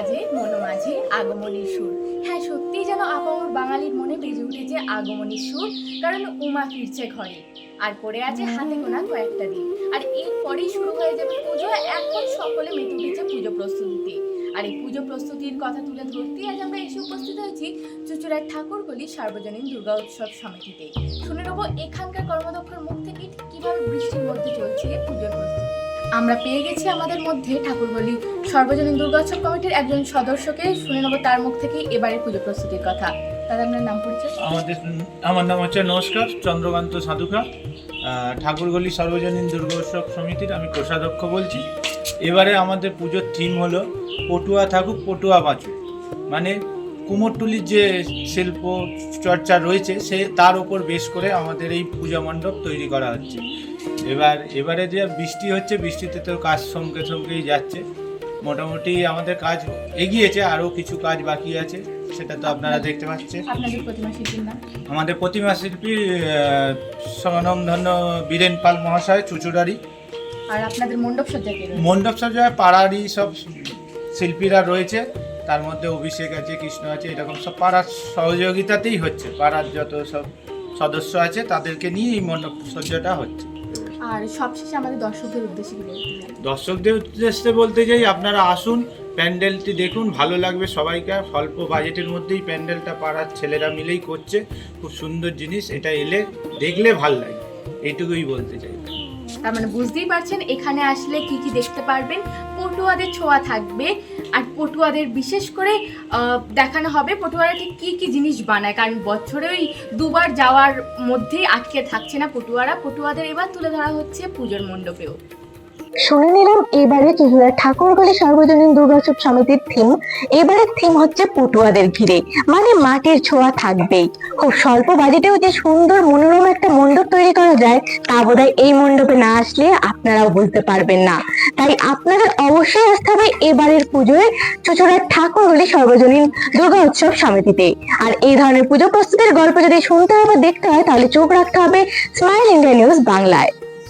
বাজে মনো মাঝে আগমনের সুর। হ্যাঁ সত্যিই যেন আপামর বাঙালির মনে বেজে উঠেছে আগমনের সুর, কারণ উমা ফিরছে ঘরে। আর পড়ে আছে হাতে গোনা কয়েকটা দিন। আর এরপরেই শুরু হয়ে যাবে পুজো, এখন সকলে মেতে উঠেছে পুজো প্রস্তুতিতে। আর এই পুজো প্রস্তুতির কথা তুলে ধরতেই আজ আমরা এসে উপস্থিত হয়েছি চুচুড়ার ঠাকুরগলি সার্বজনীন দুর্গা উৎসব সমিতিতে। শুনে নেব এখানকার কর্মদক্ষর মুখ থেকে কীভাবে বৃষ্টির মধ্যে চলছে পুজোর প্রস্তুতি। আমরা পেয়ে গেছি আমাদের মধ্যে ঠাকুরগলি সর্বজনীন দুর্গোৎসব কমিটির একজন সদস্যকে শুনে নেব তার মুখ থেকে এবারে পুজো প্রস্তুতির কথা। আপনার নাম আমাদের, আমার নাম হচ্ছে নমস্কার, চন্দ্রকান্ত সাধুকা। ঠাকুরগলি সর্বজনীন দুর্গোৎসব সমিতির আমি কোষাধ্যক্ষ বলছি। এবারে আমাদের পুজোর থিম হলো পটুয়া থাকুক, পটুয়া বাঁচুক। মানে কুমোরটুলির যে শিল্প চর্চা রয়েছে, সে তার ওপর বেশ করে আমাদের এই পূজা মণ্ডপ তৈরি করা হচ্ছে। এবার এবারে যে বৃষ্টি হচ্ছে বৃষ্টিতে তো কাজ সঙ্গে সঙ্গেই যাচ্ছে। মোটামুটি আমাদের কাজ এগিয়েছে আরও কিছু কাজ বাকি আছে সেটা তো আপনারা দেখতে পাচ্ছেন। আমাদের প্রতিমা শিল্পী স্বনামধন্য বীরেন পাল মহাশয় চুচুড়ারি। আর আপনাদের মণ্ডপ সজ্জা মণ্ডপ সজ্জায় পাড়ারই সব শিল্পীরা রয়েছে। তার মধ্যে অভিষেক আছে কৃষ্ণ আছে এরকম সব পাড়ার সহযোগিতাতেই হচ্ছে। পাড়ার যত সব সদস্য আছে তাদেরকে নিয়ে এই মণ্ডপ সজ্জাটা হচ্ছে। আর সবশেষে আমাদের দর্শকদের উদ্দেশ্যে কি বলতে চাই? দর্শকদের উদ্দেশ্যে বলতে চাই, আপনারা আসুন, প্যান্ডেলটি দেখুন, ভালো লাগবে সবাইকে অল্প বাজেটের মধ্যেই প্যান্ডেলটা পাড়ার ছেলেরা মিলেই করছে। খুব সুন্দর জিনিস, এটা এলে দেখলে ভালো লাগে। এইটুকুই বলতে চাই। তার মানে বুঝতেই পারছেন, এখানে আসলে কি কি দেখতে পারবেন। পটুয়াদের ছোঁয়া থাকবে, আর পটুয়াদের বিশেষ করে দেখানো হবে পটুয়ারা ঠিক কি কি জিনিস বানায়, কারণ বছরে ওই দুবার যাওয়ার মধ্যেই আটকে থাকছে না পটুয়ারা। পটুয়াদের এবার তুলে ধরা হচ্ছে পুজোর মণ্ডপেও। শুনে নিলাম, এবারে চুচুড়া ঠাকুরগলি সর্বজনীন দুর্গোৎসব সমিতির থিম এবারের থিম হচ্ছে পটুয়াদের ঘিরে মানে মাটির ছোঁয়া থাকবেই। খুব স্বল্প বাজেটেও যে সুন্দর মনোরম একটা মণ্ডপ তৈরি করা যায়, তা বোধহয় এই মণ্ডপে না আসলে আপনারাও বলতে পারবেন না। তাই আপনারা অবশ্যই আসতে হবে এবারের পুজোয় চুচুড়ার ঠাকুরগলি সর্বজনীন দুর্গা উৎসব সমিতিতে। আর এই ধরনের পুজো প্রস্তুতির গল্প যদি শুনতে হয় হবে, দেখতে হয়, তাহলে চোখ রাখতে হবে স্মাইল ইন্ডিয়া নিউজ বাংলায়।